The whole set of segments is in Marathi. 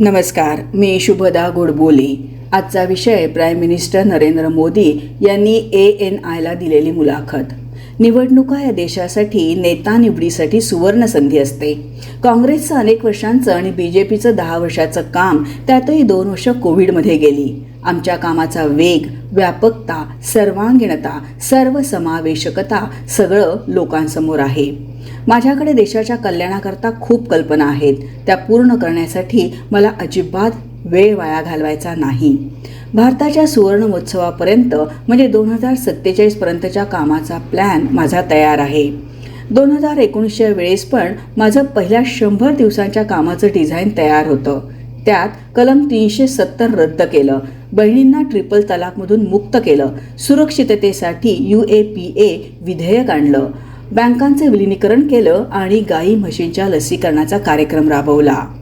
नमस्कार मी शुभदा गोडबोली. आजचा विषय प्राईम मिनिस्टर नरेंद्र मोदी यांनी ए एन आयला दिलेली मुलाखत. निवडणुका या देशासाठी नेता निवडीसाठी सुवर्ण संधी असते. काँग्रेसचं अनेक वर्षांचं आणि बी जे पीचं दहा वर्षाचं काम त्यातही दोन वर्ष कोविडमध्ये गेली. आमच्या कामाचा वेग व्यापकता सर्वांगीणता सर्वसमावेशकता सगळं लोकांसमोर आहे. माझ्याकडे देशाच्या कल्याणाकरता खूप कल्पना आहेत. त्या पूर्ण करण्यासाठी मला अजिबात वेळ वाया घालवायचा नाही. भारताच्या सुवर्ण महोत्सवापर्यंत म्हणजे दोन हजार सत्तेचाळीसपर्यंतच्या कामाचा प्लॅन माझा तयार आहे. दोन हजार एकोणीसच्या वेळेस पण माझं पहिल्या शंभर दिवसांच्या कामाचं डिझाईन तयार होतं. त्यात कलम तीनशे सत्तर रद्द केलं. बहिणींना ट्रिपल तलाकमधून मुक्त केलं. सुरक्षिततेसाठी यू ए पी ए विधेयक आणलं. बँकांचे विलिनीकरण केलं आणि गाई म्हशींच्या लसीकरणाचा कार्यक्रम राबवला.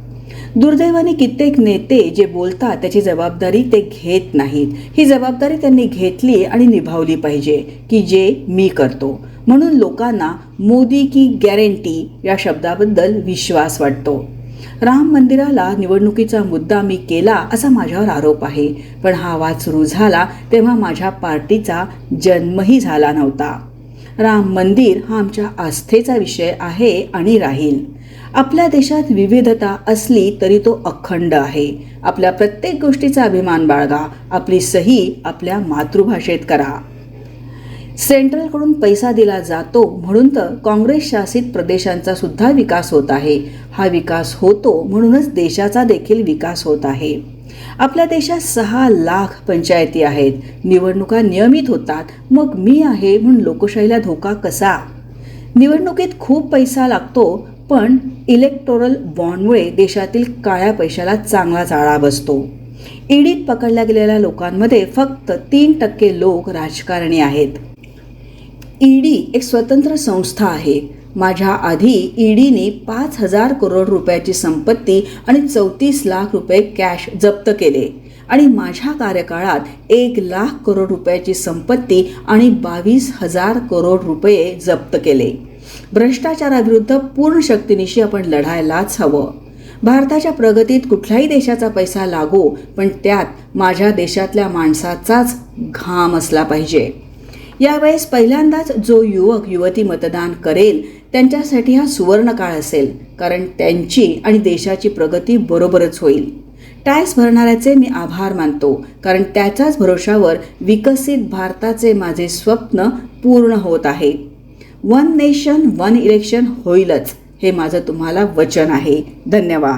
दुर्दैवाने कित्येक नेते जे बोलतात त्याची जबाबदारी ते घेत नाहीत. ही जबाबदारी त्यांनी घेतली आणि निभावली पाहिजे की जे मी करतो. म्हणून लोकांना मोदी की गॅरंटी या शब्दाबद्दल विश्वास वाटतो. राम मंदिराला निवडणुकीचा मुद्दा मी केला असा माझ्यावर आरोप आहे. पण हा वाद सुरू झाला तेव्हा माझ्या पार्टीचा जन्मही झाला नव्हता. राम मंदिर हा आमच्या आस्थेचा विषय आहे आणि राहील. आपल्या देशात विविधता असली तरी तो अखंड आहे. आपल्या प्रत्येक गोष्टीचा अभिमान बाळगा. आपली सही आपल्या मातृभाषेत करा. सेंट्रलकडून पैसा दिला जातो म्हणून तर काँग्रेस शासित प्रदेशांचा सुद्धा विकास होत आहे. हा विकास होतो म्हणूनच देशाचा देखील विकास होत आहे. आपल्या देशात सहा लाख पंचायती आहेत. निवडणुका नियमित होतात. मग मी आहे म्हणून लोकशाहीला धोका कसा? निवडणुकीत खूप पैसा लागतो. पण इलेक्टोरल बॉन्डमुळे देशातील काळ्या पैशाला चांगला जाळा बसतो. ईडीत पकडल्या गेलेल्या लोकांमध्ये फक्त तीन टक्के लोक राजकारणी आहेत. ईडी एक स्वतंत्र संस्था आहे. माझ्या आधी ईडीने पाच हजार करोड रुपयाची संपत्ती आणि चौतीस लाख रुपये कॅश जप्त केले आणि माझ्या कार्यकाळात एक लाख करोड रुपयाची संपत्ती आणि बावीस हजार करोड रुपये जप्त केले. भ्रष्टाचाराविरुद्ध पूर्ण शक्तीनिशी आपण लढायलाच हवं. भारताच्या प्रगतीत कुठल्याही देशाचा पैसा लागो पण त्यात माझ्या देशातल्या माणसाचाच घाम असला पाहिजे. यावेळेस पहिल्यांदाच जो युवक युवती मतदान करेल त्यांच्यासाठी हा सुवर्णकाळ असेल कारण त्यांची आणि देशाची प्रगती बरोबरच होईल. टॅक्स भरणाऱ्याचे मी आभार मानतो कारण त्याच्याच भरोशावर विकसित भारताचे माझे स्वप्न पूर्ण होत आहे. वन नेशन वन इलेक्शन होईलच. हे माझं तुम्हाला वचन आहे. धन्यवाद.